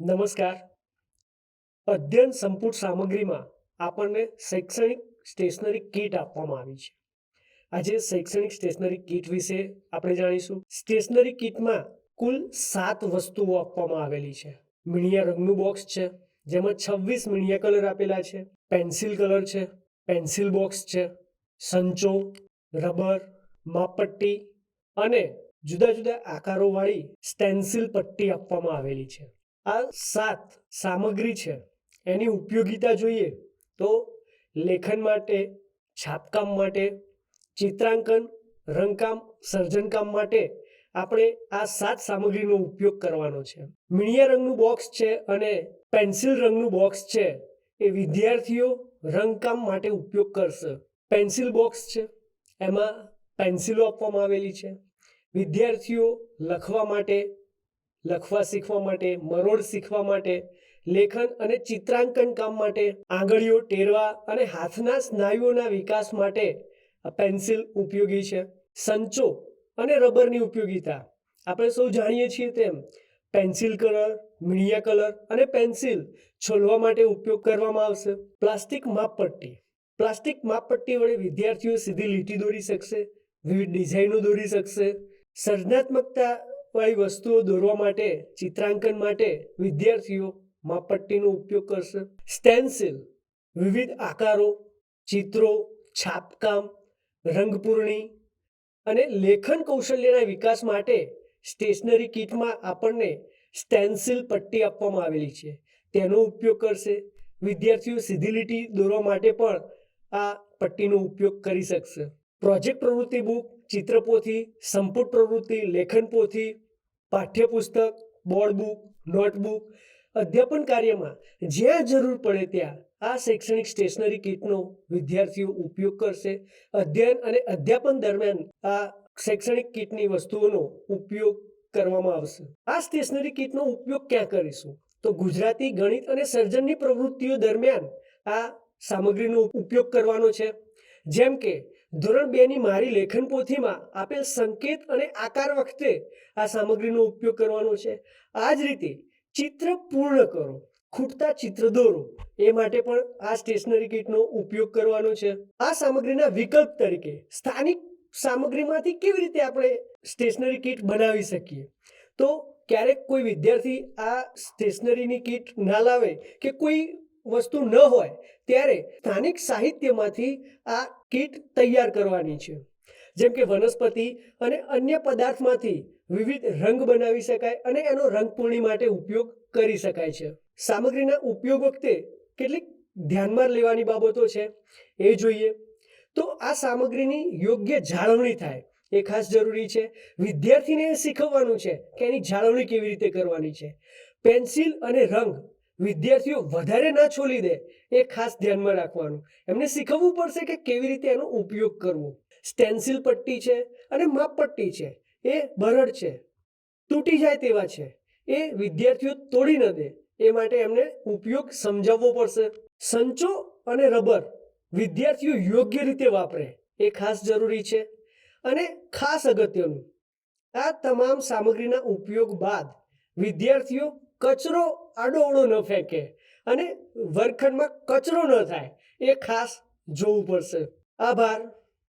નમસ્કાર. અધ્યયન સંપૂર્ણ સામગ્રીમાં આપણને શૈક્ષણિક સ્ટેશનરી કીટ આપવામાં આવી છે. આજે શૈક્ષણિક સ્ટેશનરી કીટ વિશે આપણે જાણીશું. સ્ટેશનરી કીટમાં કુલ સાત વસ્તુઓ આપવામાં આવેલી છે. મીણિયા રંગનું બોક્સ છે, જેમાં છવ્વીસ મીણિયા કલર આપેલા છે. પેન્સિલ કલર છે, પેન્સિલ બોક્સ છે, સંચો, રબર, માપપટ્ટી અને જુદા જુદા આકારોવાળી સ્ટેન્સિલ પટ્ટી આપવામાં આવેલી છે. આ સાત સામગ્રી છે. એની ઉપયોગિતા જોઈએ તો લેખન માટે, છાપકામ માટે, ચિત્રાંકન, રંગકામ, સર્જનકામ માટે આપણે આ સાત સામગ્રીનો ઉપયોગ કરવાનો છે. મીણિયા રંગનું બોક્સ છે અને પેન્સિલ રંગનું બોક્સ છે. એ વિદ્યાર્થીઓ રંગકામ માટે ઉપયોગ કરશે. પેન્સિલ બોક્સ છે. એમાં પેન્સિલો આપવામાં આવેલી છે. વિદ્યાર્થીઓ લખવા માટે લખવા શીખવા માટે, મરોડ શીખવા માટે, લેખન અને ચિત્રાંકન કામ માટે, આંગળીઓ ટેરવા અને હાથના સ્નાયુઓના વિકાસ માટે પેન્સિલ ઉપયોગી છે. સંચો અને રબરની ઉપયોગિતા. આપણે સૌ જાણીએ છીએ તેમ, પેન્સિલ કલર મીણિયા કલર અને પેન્સિલ છોલવા માટે ઉપયોગ કરવામાં આવશે. પ્લાસ્ટિક માપપટ્ટી. પ્લાસ્ટિક માપપટ્ટી વડે વિદ્યાર્થીઓ સીધી લીટી દોરી શકશે, વિવિધ ડિઝાઇનો દોરી શકશે. સર્જનાત્મકતા વાળી વસ્તુઓ દોરવા માટે, ચિત્રાંકન માટે વિદ્યાર્થીઓ માપપટ્ટીનો ઉપયોગ કરશે. સ્ટેન્સિલ, વિવિધ આકારો, ચિત્રો, છાપકામ, રંગપૂર્ણી અને લેખન કૌશલ્યના વિકાસ માટે સ્ટેશનરી કિટમાં આપણને સ્ટેન્સિલ પટ્ટી આપવામાં આવેલી છે. તેનો ઉપયોગ કરશે. વિદ્યાર્થીઓ સીધી લીટી દોરવા માટે પણ આ પટ્ટીનો ઉપયોગ કરી શકશે. પ્રોજેક્ટ પ્રવૃત્તિ બુક ચિત્રપોથી સંપુટ પ્રવૃત્તિ, લેખન પોથી પાઠ્યપુસ્તક બોર્ડ બુક નોટબુક, અધ્યાપન કાર્યમાં જ્યાં જરૂર પડે ત્યાં આ શૈક્ષણિક સ્ટેશનરી કીટનો વિદ્યાર્થીઓ ઉપયોગ કરશે. અધ્યયન અને અધ્યાપન દરમિયાન આ શૈક્ષણિક કીટની વસ્તુઓનો ઉપયોગ કરવામાં આવશે. આ સ્ટેશનરી કીટનો ઉપયોગ ક્યાં કરીશું? તો ગુજરાતી, ગણિત અને સર્જનની પ્રવૃત્તિઓ દરમિયાન આ સામગ્રીનો ઉપયોગ કરવાનો છે. જેમ કે ધોરણ બે ની મારી લેખન પોથીમાં આપેલ સંકેત અને આકાર વખતે આ સામગ્રીનો ઉપયોગ કરવાનો છે. આ જ રીતે ચિત્ર પૂર્ણ કરો, ખૂટતા ચિત્ર દોરો, એ માટે પણ આ સ્ટેશનરી કીટનો ઉપયોગ કરવાનો છે. આ સામગ્રીના વિકલ્પ તરીકે સ્થાનિક સામગ્રીમાંથી કેવી રીતે આપણે સ્ટેશનરી કીટ બનાવી શકીએ? તો ક્યારેક કોઈ વિદ્યાર્થી આ સ્ટેશનરીની કીટ ના લાવે કે કોઈ વસ્તુ ન હોય, ત્યારે સ્થાનિક સાહિત્યમાંથી આ કીટ તૈયાર કરવાની છે. જેમ કે વનસ્પતિ અને અન્ય પદાર્થમાંથી વિવિધ રંગ બનાવી શકાય અને એનો રંગપૂર્ણી માટે ઉપયોગ કરી શકાય છે. સામગ્રીના ઉપયોગ વખતે કેટલીક ધ્યાનમાં લેવાની બાબતો છે. એ જોઈએ, તો આ સામગ્રીની યોગ્ય જાળવણી થાય. એ ખાસ જરૂરી છે. વિદ્યાર્થીને એ શીખવવાનું છે કે એની જાળવણી કેવી રીતે કરવાની છે. પેન્સિલ અને રંગ વિદ્યાર્થીઓ વધારે ના છોલી દે એ ખાસ ધ્યાનમાં રાખવાનું. એમને શીખવવું પડશે કે કેવી રીતે એનો ઉપયોગ કરવો. સ્ટેન્સિલ પટ્ટી છે અને માપ પટ્ટી છે. એ બરડ છે. તૂટી જાય તેવા છે. એ વિદ્યાર્થીઓ તોડી ન દે. એ માટે એમને ઉપયોગ સમજાવવો પડશે. સંચો અને રબર વિદ્યાર્થીઓ યોગ્ય રીતે વાપરે. એ ખાસ જરૂરી છે. અને ખાસ અગત્યનું. આ તમામ સામગ્રીના ઉપયોગ બાદ વિદ્યાર્થીઓ કચરો આડોઅવળો ન ફેંકે અને વર્ગખંડમાં કચરો ન થાય. એ ખાસ જોવું પડશે. આભાર.